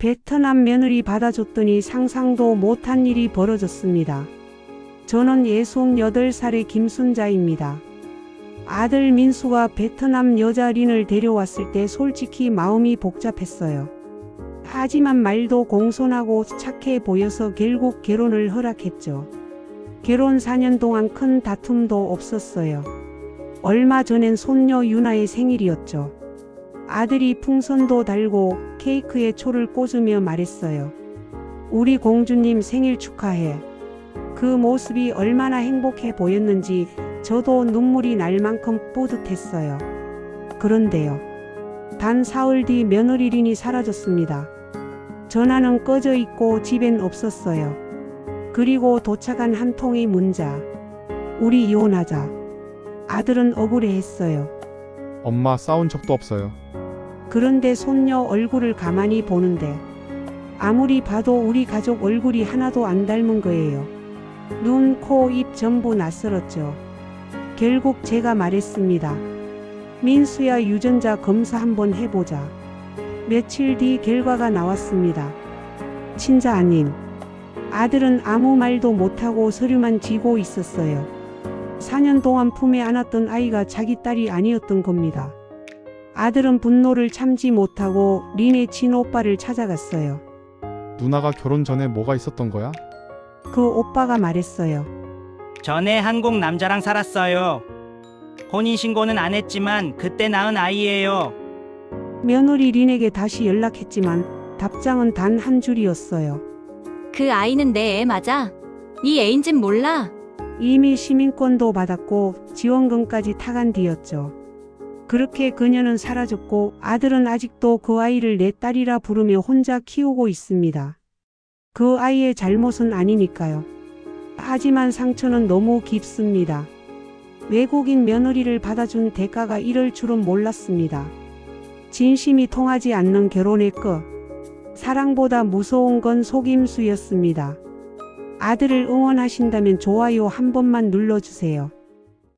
베트남 며느리 받아줬더니 상상도 못한 일이 벌어졌습니다. 저는 68살의 김순자입니다. 아들 민수가 베트남 여자 린을 데려왔을 때 솔직히 마음이 복잡했어요. 하지만 말도 공손하고 착해 보여서 결국 결혼을 허락했죠. 결혼 4년 동안 큰 다툼도 없었어요. 얼마 전엔 손녀 유나의 생일이었죠. 아들이 풍선도 달고 케이크에 초를 꽂으며 말했어요. 우리 공주님 생일 축하해. 그 모습이 얼마나 행복해 보였는지 저도 눈물이 날 만큼 뿌듯했어요. 그런데요. 단 사흘 뒤 며느리 린이 사라졌습니다. 전화는 꺼져 있고 집엔 없었어요. 그리고 도착한 한 통의 문자. 우리 이혼하자. 아들은 억울해했어요. 엄마 싸운 적도 없어요. 그런데 손녀 얼굴을 가만히 보는데 아무리 봐도 우리 가족 얼굴이 하나도 안 닮은 거예요. 눈, 코, 입 전부 낯설었죠. 결국 제가 말했습니다. 민수야 유전자 검사 한번 해보자. 며칠 뒤 결과가 나왔습니다. 친자 아님. 아들은 아무 말도 못하고 서류만 쥐고 있었어요. 4년 동안 품에 안았던 아이가 자기 딸이 아니었던 겁니다. 아들은 분노를 참지 못하고 린의 친오빠를 찾아갔어요. 누나가 결혼 전에 뭐가 있었던 거야? 그 오빠가 말했어요. 전에 한국 남자랑 살았어요. 혼인신고는 안 했지만 그때 낳은 아이예요. 며느리 린에게 다시 연락했지만 답장은 단 한 줄이었어요. 그 아이는 내 애 맞아? 네 애인진 몰라? 이미 시민권도 받았고 지원금까지 타간 뒤였죠. 그렇게 그녀는 사라졌고 아들은 아직도 그 아이를 내 딸이라 부르며 혼자 키우고 있습니다. 그 아이의 잘못은 아니니까요. 하지만 상처는 너무 깊습니다. 외국인 며느리를 받아준 대가가 이럴 줄은 몰랐습니다. 진심이 통하지 않는 결혼의 끝. 사랑보다 무서운 건 속임수였습니다. 아들을 응원하신다면 좋아요 한 번만 눌러주세요.